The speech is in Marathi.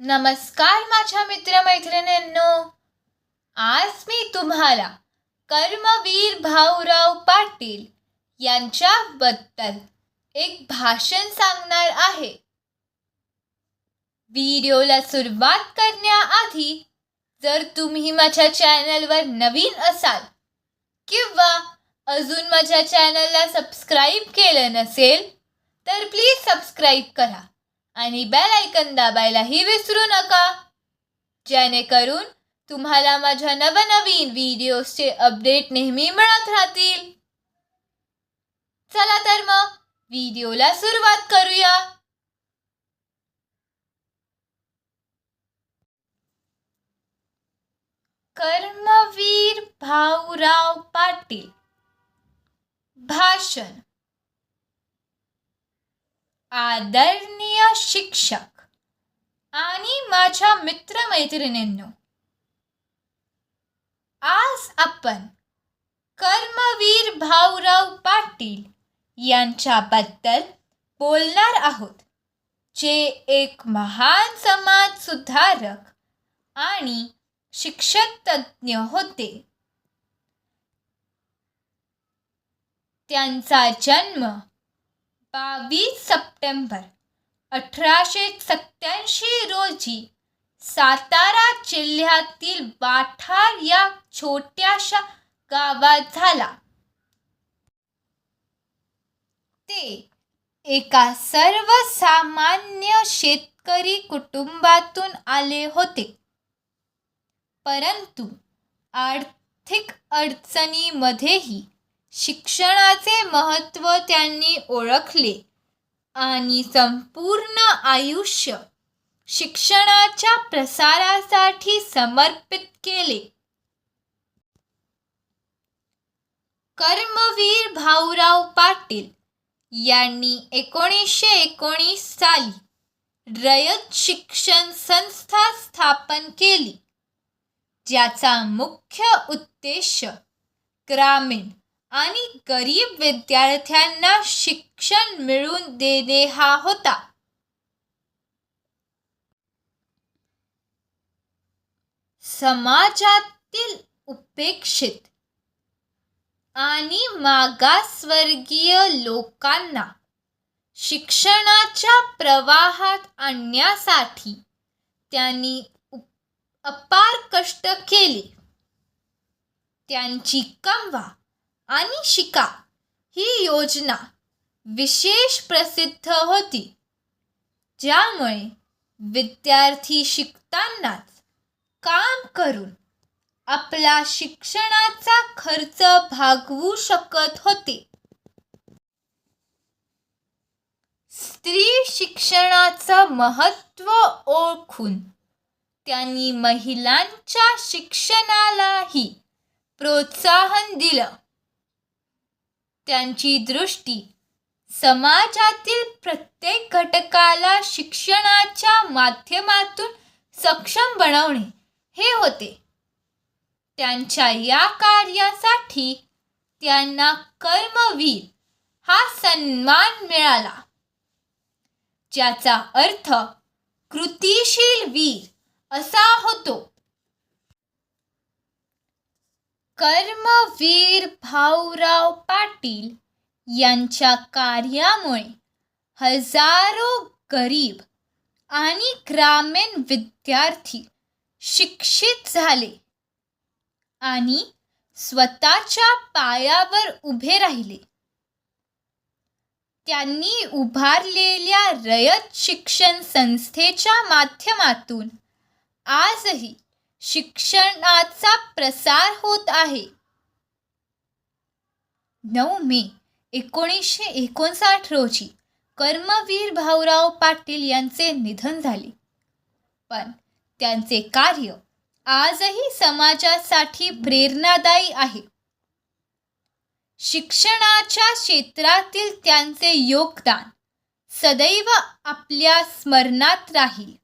नमस्कार माझ्या मित्रमैत्रिणींनो. आज मी तुम्हाला कर्मवीर भाऊराव पाटील यांच्याबद्दल एक भाषण सांगणार आहे. व्हिडिओला सुरुवात करण्याआधी जर तुम्ही माझ्या चॅनलवर नवीन असाल किंवा अजून माझ्या चॅनलला सबस्क्राईब केलं नसेल तर प्लीज सबस्क्राईब करा. आणि बेल ऐकन दाबायलाही विसरू नका. जेणेकरून तुम्हाला माझ्या नवनवीन व्हिडिओजचे अपडेट नेहमी मिळत राहतील. चला तर मग व्हिडिओला सुरुवात करूया. कर्मवीर भाऊराव पाटील. भाषण. आदर शिक्षक आणि माझ्या मित्रमैत्रिणींनो आज आपण कर्मवीर भाऊराव पाटील यांच्याबद्दल बोलणार आहोत जे एक महान समाज सुधारक आणि शिक्षक तज्ज्ञ होते. त्यांचा जन्म बावीस सप्टेंबर अठराशे सत्याऐंशी रोजी सातारा जिल्ह्यातील वाठार या छोट्याशा गावात झाला. ते एका सर्वसामान्य शेतकरी कुटुंबातून आले होते. परंतु आर्थिक अडचणीमध्येही शिक्षणाचे महत्त्व त्यांनी ओळखले. आणि संपूर्ण आयुष्य शिक्षणाच्या प्रसारासाठी समर्पित केले. कर्मवीर भाऊराव पाटील यांनी एकोणीसशे एकोणीस साली रयत शिक्षण संस्था स्थापन केली ज्याचा मुख्य उद्देश ग्रामीण आणि गरीब विद्यार्थ्यांना शिक्षण मिळवून देणे हा होता. समाजातील उपेक्षित आणि मागासवर्गीय लोकांना शिक्षणाच्या प्रवाहात आणण्यासाठी त्यांनी उप- अपार कष्ट केले. त्यांची कमवा आणि शिका. ही योजना विशेष प्रसिद्ध होती. ज्यामुळे विद्यार्थी शिकतानाच काम करून आपला शिक्षणाचा खर्च भागवू शकत होते. स्त्री शिक्षणाचं महत्त्व ओळखून त्यांनी महिलांच्या शिक्षणालाही प्रोत्साहन दिलं. त्यांची दृष्टी समाजातील प्रत्येक घटकाला शिक्षणाच्या माध्यमातून सक्षम बनवणे हे होते. त्यांच्या या कार्यासाठी त्यांना कर्मवीर हा सन्मान मिळाला. ज्याचा अर्थ कृतिशील वीर असा होतो. कर्मवीर भाऊराव पाटील यांच्या कार्यामुळे हजारो गरीब आणि ग्रामीण विद्यार्थी शिक्षित झाले आणि स्वतःच्या पायावर उभे राहिले. त्यांनी उभारलेल्या रयत शिक्षण संस्थेच्या माध्यमातून आजही शिक्षणाचा प्रसार होत आहे. नऊ मे एकोणीसशे एकोणसाठ रोजी कर्मवीर भाऊराव पाटील यांचे निधन झाले. पण त्यांचे कार्य आजही समाजासाठी प्रेरणादायी आहे. शिक्षणाच्या क्षेत्रातील त्यांचे योगदान सदैव आपल्या स्मरणात राहील.